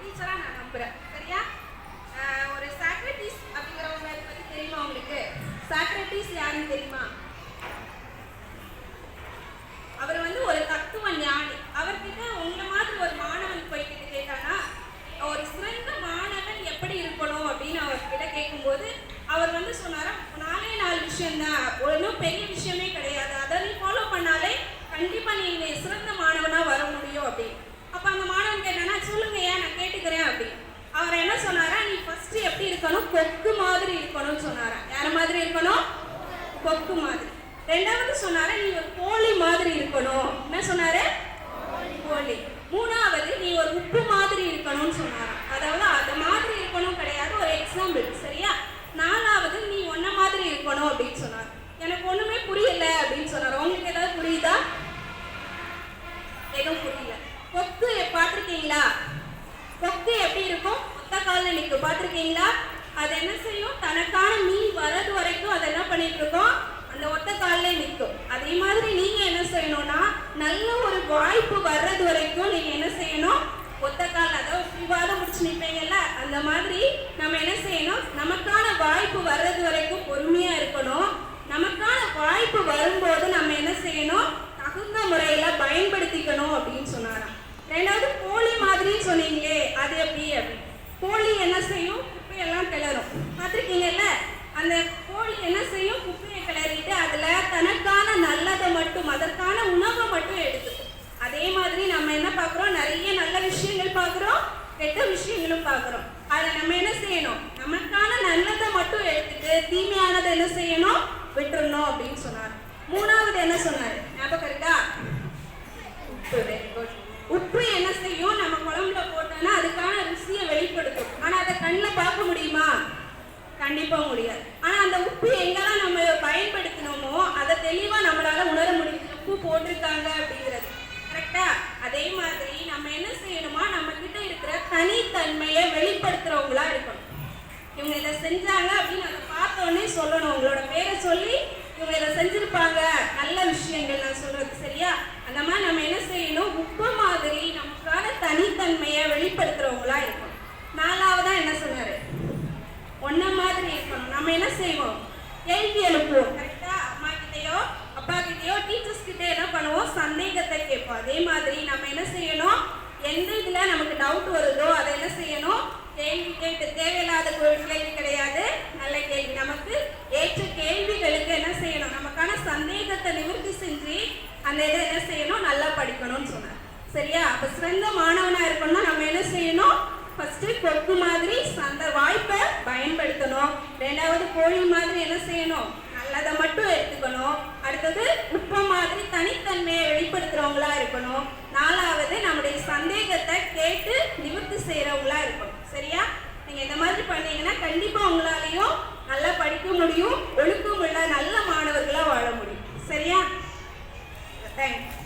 டீச்சராக நான் நம்புறேன். சரியா? ஒரு சாக்ரட்டிஸ் அப்படிங்கிறவங்க பற்றி தெரியுமா உங்களுக்கு? சாக்ரட்டிஸ் யாருன்னு தெரியுமா? அவர் வந்து ஒரு தத்துவ ஞானி. அவர்கிட்ட உங்களை மாதிரி ஒரு மாணவன் போய்கிட்டு கேட்டானா ஒரு சிறந்த மாணவன் எப்படி இருக்கணும்? அப்படின்னு அவர்கிட்ட கேட்கும்போது அவர் வந்து சொன்னாரா நாலே நாலு விஷயம்தான். ஒன்றும் பெரிய விஷயமே கிடையாது. அதை நீ ஃபாலோ பண்ணாலே கண்டிப்பா நீ சிறந்த மாணவனா வர முடியும். அப்படின்னு. அப்ப அந்த மாணவன் கேட்டானா சொல்லுங்க ஏன் நான் கேட்டுக்கிறேன் அப்படின்னு. அவர் என்ன சொன்னாரா நீ ஃபர்ஸ்ட் எப்படி இருக்கணும் கொக்கு மாதிரி இருக்கணும்னு சொன்னாரா. யார மாதிரி இருக்கணும்? கொக்கு மாதிரி. ரெண்டாவது சொன்னாரா நீ ஒரு கோழி மாதிரி இருக்கணும். என்ன சொன்னாரு? கோழி. மூணாவது நீ ஒரு உப்பு மாதிரி இருக்கணும்னு சொன்னாரா. அதாவது அது மாதிரி இருக்கணும் கிடையாது ஒரு எக்ஸாம்பிள் சரியா? நாலாவது நீ ஒன்ன மாதிரி இருக்கணும் அப்படின்னு சொன்னார். எனக்கு ஒண்ணுமே புரியல அப்படின்னு சொன்னார். உங்களுக்கு ஏதாவது புரியுதா? எதுவும் புரியல. கொக்கு பார்த்துருக்கீங்களா? கொக்கு எப்படி இருக்கும்? ஒத்த காலில் நிற்கும் பார்த்துருக்கீங்களா? அது என்ன செய்யும்? தனக்கான மீன் வரது வரைக்கும் அதை என்ன பண்ணிட்டு இருக்கோம்? அந்த ஒத்த காலிலே நிற்கும். அதே மாதிரி நீங்க என்ன செய்யணும்னா நல்ல ஒரு வாய்ப்பு வர்றது வரைக்கும் நீங்க என்ன செய்யணும்? ஒத்த கால் அதாவது விவாதம் முடிச்சு நிற்பீங்கல்ல அந்த மாதிரி நம்ம என்ன செய்யணும்? நமக்கான வாய்ப்பு வர்றது வரைக்கும் பொறுமையா இருக்கணும். நமக்கான வாய்ப்பு வரும் நம்ம என்ன செய்யணும் தகுந்த முறையில பயன்படுத்திக்கணும் அப்படின்னு சொன்னாராம் ரெண்டாவது கோழி மாதிரி சொன்னீங்களே அது எப்படி அப்படின்னு கோழி என்ன செய்யும்? குப்பையெல்லாம் கிளறும். பார்த்துருக்கீங்கல்ல? அந்த கோழி என்ன செய்யும்? குப்பையை கிளறிட்டு அதுல தனக்கான நல்லதை மட்டும் அதற்கான உணவை மட்டும் எடுத்துக்கும். அதே மாதிரி நம்ம என்ன பார்க்குறோம்? நிறைய நல்ல விஷயங்கள் பார்க்குறோம். கெட்ட விஷயங்களும் பார்க்குறோம். அதை நம்ம என்ன செய்யணும்? நமக்கான நல்லதை மட்டும் எடுத்துட்டு தீமையானதை என்ன செய்யணும்? விட்டுறணும் அப்படின்னு சொன்னார். மூணாவது என்ன சொன்னார்? ஞாபகம் இருக்கா உப்பு வெரி குட் உப்பு என்ன செய்யும் நம்ம குழம்புல போட்டோம்னா அதுக்கான ருசியை வெளிப்படுத்தும் ஆனா அதை கண்ணில் பார்க்க முடியுமா கண்டிப்பாக முடியாது. ஆனால் அந்த உப்பு எங்கெல்லாம் நம்ம பயன்படுத்தினோமோ அதை தெளிவாக நம்மளால் உணர முடியுது. உப்பு போட்டிருக்காங்க அப்படிங்கிறது. கரெக்டா அதே மாதிரி நம்ம என்ன செய்யணுமா நம்ம கிட்ட இருக்கிற தனித்தன்மையை வெளிப்படுத்துறவங்களா இருக்கணும். இவங்க இதை செஞ்சாங்க அப்படின்னு அதை பார்த்தோன்னே சொல்லணும். உங்களோட பேரை சொல்லி இவங்க இதை செஞ்சிருப்பாங்க. நல்ல விஷயங்கள் நான் சொல்றது சரியா? அந்த மாதிரி நம்ம என்ன செய்யணும்? உப்பு மாதிரி நமக்கான தனித்தன்மையை வெளிப்படுத்துறவங்களா இருக்கணும். நாலாவதா என்ன சொன்னாரு? ஒன்ன மாதிரி இருக்கணும். நம்ம என்ன செய்வோம்? கேள்வி எழுப்புவோம் கரெக்டா அம்மா கிட்டயோ அப்பா கிட்டயோ டீச்சர்ஸ் கிட்டே என்ன பண்ணுவோம்? சந்தேகத்தை கேட்போம். அதே மாதிரி நம்ம என்ன செய்யணும்? எந்த இதுல நமக்கு டவுட் வருதோ அதை என்ன செய்யணும்? கேள்வி கேட்டு தேவையில்லாத கேள்வி கிடையாது. நல்ல கேள்வி. நமக்கு ஏற்ற கேள்விகளுக்கு என்ன செய்யணும்? நமக்கான சந்தேகத்தை நிவர்த்தி செஞ்சு அந்த இதை என்ன செய்யணும்? நல்லா படிக்கணும்னு சொன்னார். சரியா? அப்ப சிறந்த மாணவனா இருக்கணும்னா நம்ம என்ன செய்யணும்? ஃபர்ஸ்ட்டு கொக்கு மாதிரி அந்த வாய்ப்பை பயன்படுத்தணும். ரெண்டாவது கோழி மாதிரி என்ன செய்யணும்? நல்லதை மட்டும் எடுத்துக்கணும். அடுத்தது உப்ப மாதிரி தனித்தன்மையை வெளிப்படுத்துறவங்களா இருக்கணும். நாலாவது நம்முடைய சந்தேகத்தை கேட்டு நிவர்த்தி செய்கிறவங்களா இருக்கணும். சரியா? நீங்கள் இந்த மாதிரி பண்ணீங்கன்னா கண்டிப்பாக உங்களாலையும் நல்லா படிக்க முடியும் ஒழுக்கம் உள்ள நல்ல மாணவர்களாக வாழ முடியும். சரியா? தேங்க்ஸ்